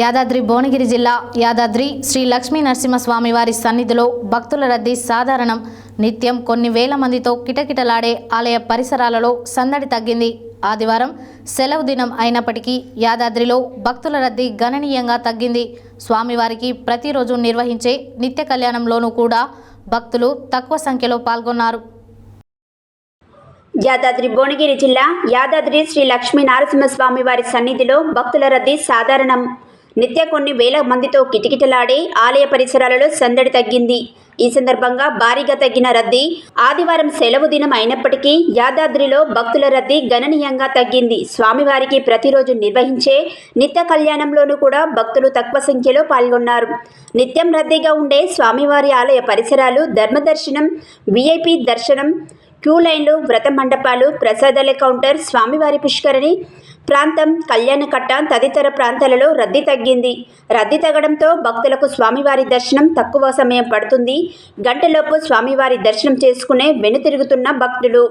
యాదాద్రి భువనగిరి జిల్లా యాదాద్రి శ్రీ లక్ష్మీ నరసింహస్వామి వారి సన్నిధిలో భక్తుల రద్దీ సాధారణం. నిత్యం కొన్ని వేల మందితో కిటకిటలాడే ఆలయ పరిసరాలలో సందడి తగ్గింది. ఆదివారం సెలవు దినం అయినప్పటికీ యాదాద్రిలో భక్తుల రద్దీ గణనీయంగా తగ్గింది. స్వామివారికి ప్రతిరోజు నిర్వహించే నిత్య కళ్యాణంలోనూ కూడా భక్తులు తక్కువ సంఖ్యలో పాల్గొన్నారు. యాదాద్రి భువనగిరి జిల్లా యాదాద్రి శ్రీ లక్ష్మీ నారసింహస్వామి వారి సన్నిధిలో భక్తుల రద్దీ సాధారణం. నిత్య కొన్ని వేల మందితో కిటకిటలాడే ఆలయ పరిసరాలలో సందడి తగ్గింది. ఈ సందర్భంగా భారీగా తగ్గిన రద్దీ ఆదివారం సెలవు దినం అయినప్పటికీ యాదాద్రిలో భక్తుల రద్దీ గణనీయంగా తగ్గింది. స్వామివారికి ప్రతిరోజు నిర్వహించే నిత్య కళ్యాణంలోనూ కూడా భక్తులు తక్కువ సంఖ్యలో పాల్గొన్నారు. నిత్యం రద్దీగా ఉండే స్వామివారి ఆలయ పరిసరాలు ధర్మదర్శనం విఐపి దర్శనం క్యూ లైన్లు వ్రత మండపాలు ప్రసాదాల కౌంటర్ స్వామివారి పుష్కరిణి ప్రాంతం కళ్యాణకట్ట తదితర ప్రాంతాలలో రద్దీ తగ్గింది. రద్దీ తగ్గడంతో భక్తులకు స్వామివారి దర్శనం తక్కువ సమయం పడుతుంది. గంటలోపు స్వామివారి దర్శనం చేసుకునే వెనుతిరుగుతున్న భక్తులు.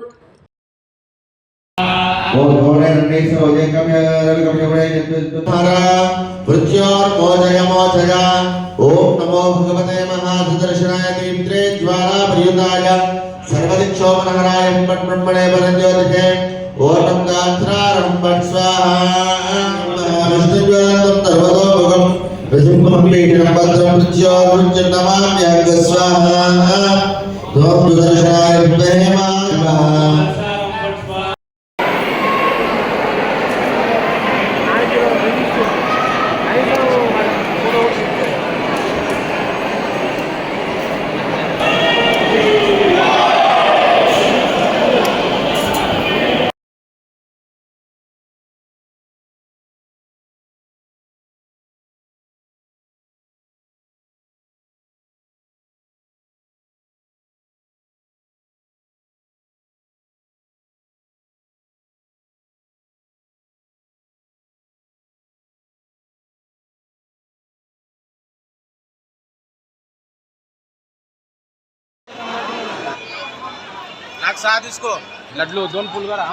బ్రహ్మణే పరంజ్యోతిషే ఓటం గాత్రారంభ స్వాహం ఋషింపీఠం భద్రం ప్రత్యోగ స్వాహ నాకు సార్ తీసుకో లడ్లు దోన్ పుల్గరా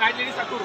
Kali ni satu.